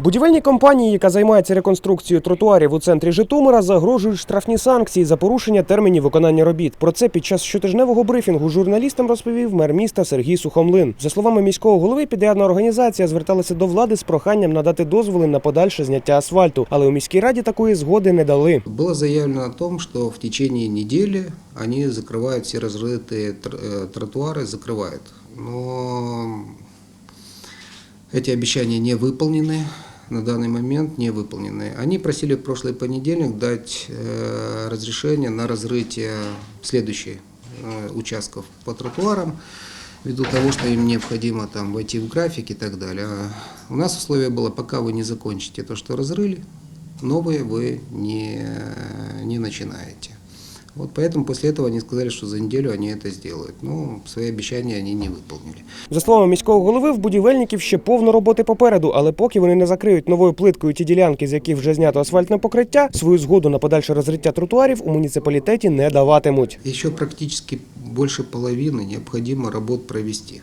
Будівельній компанії, яка займається реконструкцією тротуарів у центрі Житомира, загрожують штрафні санкції за порушення термінів виконання робіт. Про це під час щотижневого брифінгу журналістам розповів мер міста Сергій Сухомлин. За словами міського голови, підрядна організація зверталася до влади з проханням надати дозволи на подальше зняття асфальту, але у міській раді такої згоди не дали. Было заявлено о том, что в течение недели они закрывают все разрытые тр- э, тротуары, закрывают. Но эти обещания не выполнены, На данный момент не выполнены. Они просили в прошлый понедельник дать э, разрешение на разрытие следующих э, участков по тротуарам, ввиду того, что им необходимо там войти в график и так далее. А у нас условие было, пока вы не закончите то, что разрыли, новые вы не, не начинаете. Вот поэтому после этого они сказали, что за неделю они это сделают. Но свои обещания они не выполнили. За словами міського голови, в будівельників ще повно роботи попереду, але поки вони не закриють новою плиткою ті ділянки, з яких вже знято асфальтне покриття, свою згоду на подальше розриття тротуарів у муніципалітеті не даватимуть. Еще практически больше половины необходимо работ провести.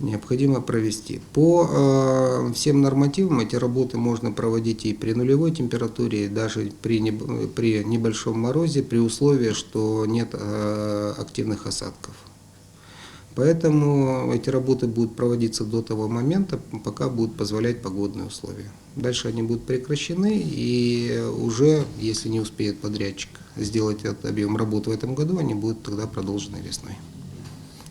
Необходимо провести. По э, всем нормативам эти работы можно проводить и при нулевой температуре, и даже при, при небольшом морозе, при условии, что нет э, активных осадков. Поэтому эти работы будут проводиться до того момента, пока будут позволять погодные условия. Дальше они будут прекращены, и уже, если не успеет подрядчик сделать этот объем работы в этом году, они будут тогда продолжены весной.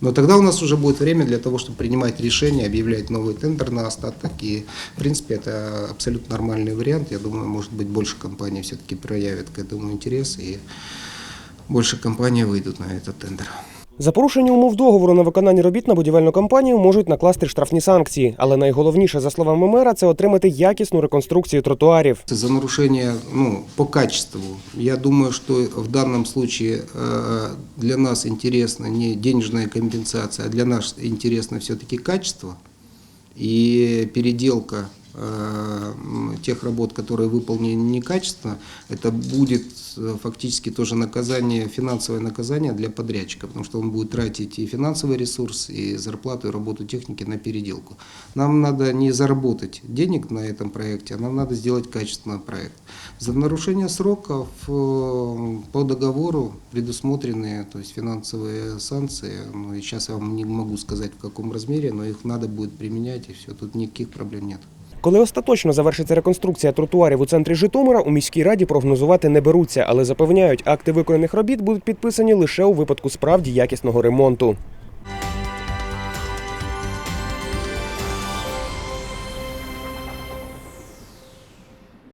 Но тогда у нас уже будет время для того, чтобы принимать решение, объявлять новый тендер на остаток. И, в принципе, это абсолютно нормальный вариант. Я думаю, может быть, больше компаний все-таки проявят к этому интерес, и больше компаний выйдут на этот тендер. За порушення умов договору на виконання робіт на будівельну компанію можуть накласти штрафні санкції, але найголовніше, за словами мера, це отримати якісну реконструкцію тротуарів. Це За нарушение ну, по качеству, я думаю, что в данном случае э, для нас интересна не денежная компенсация, а для нас интересно все-таки качество э, м, тех работ, которые выполнены некачественно, это будет э, фактически тоже наказание, финансовое наказание для подрядчика, потому что он будет тратить и финансовый ресурс, и зарплату, и работу техники на переделку. Нам надо не заработать денег на этом проекте, а нам надо сделать качественный проект. За нарушение сроков э, по договору предусмотрены то есть финансовые санкции. Ну, сейчас я вам не могу сказать в каком размере, но их надо будет применять, и все, тут никаких проблем нет. Коли остаточно завершиться реконструкція тротуарів у центрі Житомира, у міській раді прогнозувати не беруться, але запевняють, акти виконаних робіт будуть підписані лише у випадку справді якісного ремонту.